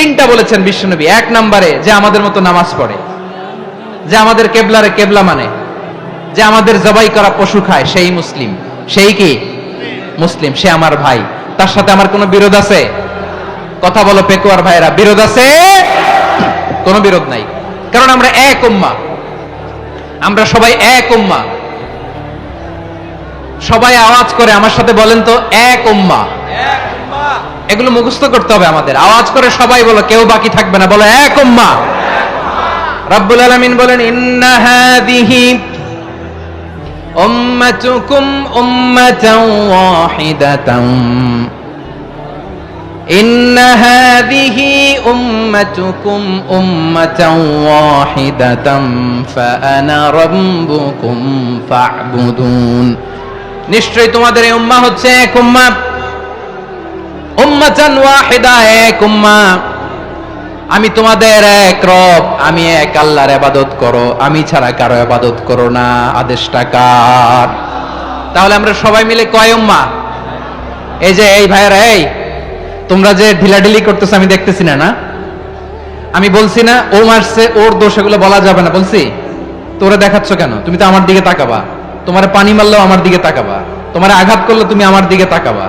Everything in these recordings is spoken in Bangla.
তিনটা বলেছেন বিশ্বনবী এক নম্বরে যে আমাদের মতো নামাজ পড়ে, যে আমাদের কেবলারে কেবলা মানে যে আমাদের জবাই করা পশু খায়, সেই মুসলিম। সেই কি? মুসলিম, সে আমার ভাই। তার সাথে আমার কোনো বিরোধ আছে? কথা বলো পেকুয়ার ভাইরা বিরোধ আছে? কোনো বিরোধ নাই। কারণ আমরা এক উম্মা। আমরা সবাই এক উম্মা। সবাই আওয়াজ করে আমার সাথে বলেন তো, এক উম্মা। এগুলো মুখস্থ করতে হবে আমাদের আওয়াজ করে সবাই বলো কেউ বাকি থাকবে না বলো এক উম্মা রব্বুল আলামিন বলেন ইন্না হাদিহি উম্মাতুকুম উম্মাতাও ওয়াহিদাতাম إن هذه أمتكم أمة واحدة فأنا ربكم فاعبدون নিশ্চয়ই তোমাদের এই উম্মাহ হচ্ছে এক উম্মা উম্মাতান ওয়াহিদা, এক উম্মা। আমি তোমাদের এক রব, আমি এক আল্লাহর ইবাদত করো, আমি ছাড়া কারও ইবাদত করো না, আদেশটা কার? তাহলে আমরা সবাই মিলে কয় উম্মা? এই যে, এই ভাইয়েরা, এই, তোমরা যে ঢিলাঢিলি করতেছো, আমি দেখতেছি না না? আমি বলছি না ও মারছে ওর দোষ এগুলো বলা যাবে না, বলছি? তোরে দেখাচ্ছ কেন? তুমি তো আমার দিকে তাকাবা। তোমার পানি মারলেও আমার দিকে তাকাবা। তোমার আঘাত করলে তুমি আমার দিকে তাকাবা।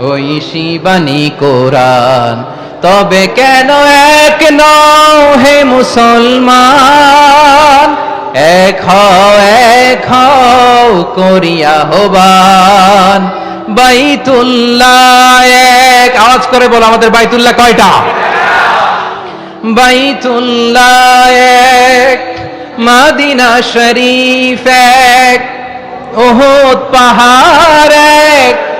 ওই শিবানী কোরআন। তবে কেন এক নও হে মুসলমান? এক হও এক হও করিয়া হবান বাইতুল্লাহ এক। আওয়াজ করে বলো আমাদের বাইতুল্লাহ কয়টা? বাইতুল্লাহ এক। মাদিনা শরীফ এক। ওহদ পাহাড় এক।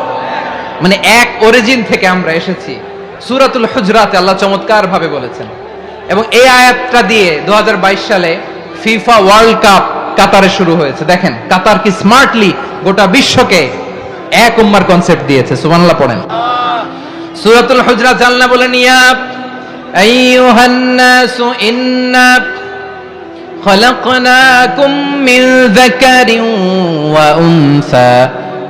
মানে এক অরিজিন থেকে আমরা এসেছি। সুরাতুল হুজরাতে আল্লাহ চমৎকার ভাবে বলেছেন। এবং এই আয়াতটা দিয়ে দু সালে ফিফা ওয়ার্ল্ড কাপ কাতারে শুরু হয়েছে। দেখেন, কাতার কি স্মার্টলি গোটা বিশ্বকে এক উম্মার কনসেপ্ট দিয়েছে। সুবহানাল্লাহ, পড়েন। সুরাতুল হুজরা আল্লাহ বলে ইয়া খলকনাকুম মিন যাকারিন ওয়া উনসা।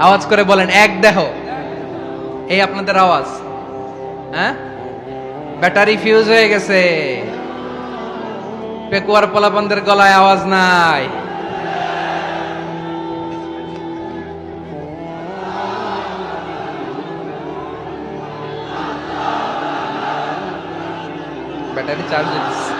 আওয়াজ করে বলেন, এক দেহ। এই আপনাদের আওয়াজ। হ্যাঁ? ব্যাটারি ফিউজ হয়ে গেছে। পেকুয়ার পোলাপানদের গলায় আওয়াজ নাই। Battery charge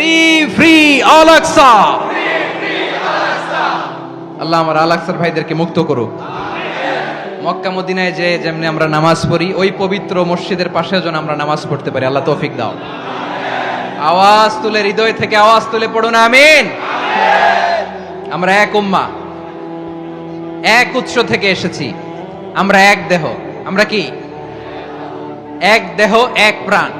Free free Al Allah আমার আল আকসার ভাইদেরকে মুক্ত করুক। মক্কা, মদিনায় যে যেমনি আমরা নামাজ পড়ি, ওই পবিত্র মসজিদের পাশে যেন আমরা নামাজ পড়তে পারি। আল্লাহ তৌফিক দাও। আওয়াজ তুলে, হৃদয় থেকে আওয়াজ তুলে পড়ুন, আমিন। আমরা এক উম্মা। এক উৎস থেকে এসেছি। আমরা এক দেহ। আমরা কি? এক দেহ, এক প্রাণ।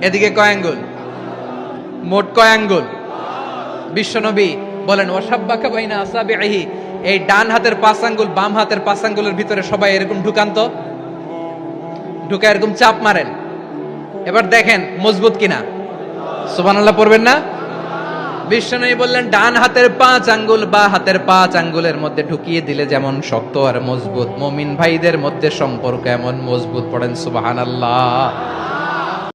এদিকে কয় আঙ্গুল? মোট কয় আঙ্গুল? বিশ্বনবী বলেন ওয়াসাব্বাকা বাইনা আসাবিহি এই ডান হাতের পাঁচ আঙ্গুল, বাম হাতের পাঁচ আঙ্গুলের ভিতরে সবাই এরকম ঢুকান্ত? ঢুকা এরকম চাপ মারেন। এবার দেখেন, মজবুত কিনা? সুবহানাল্লাহ, পড়বেন না? বিশ্বনবী বললেন, ডান হাতের পাঁচ আঙ্গুল, বা হাতের পাঁচ আঙ্গুলের মধ্যে ঢুকিয়ে দিলে যেমন শক্ত আর মজবুত। মমিন ভাইদের মধ্যে সম্পর্ক এমন মজবুত, পড়েন সুবাহান আল্লাহ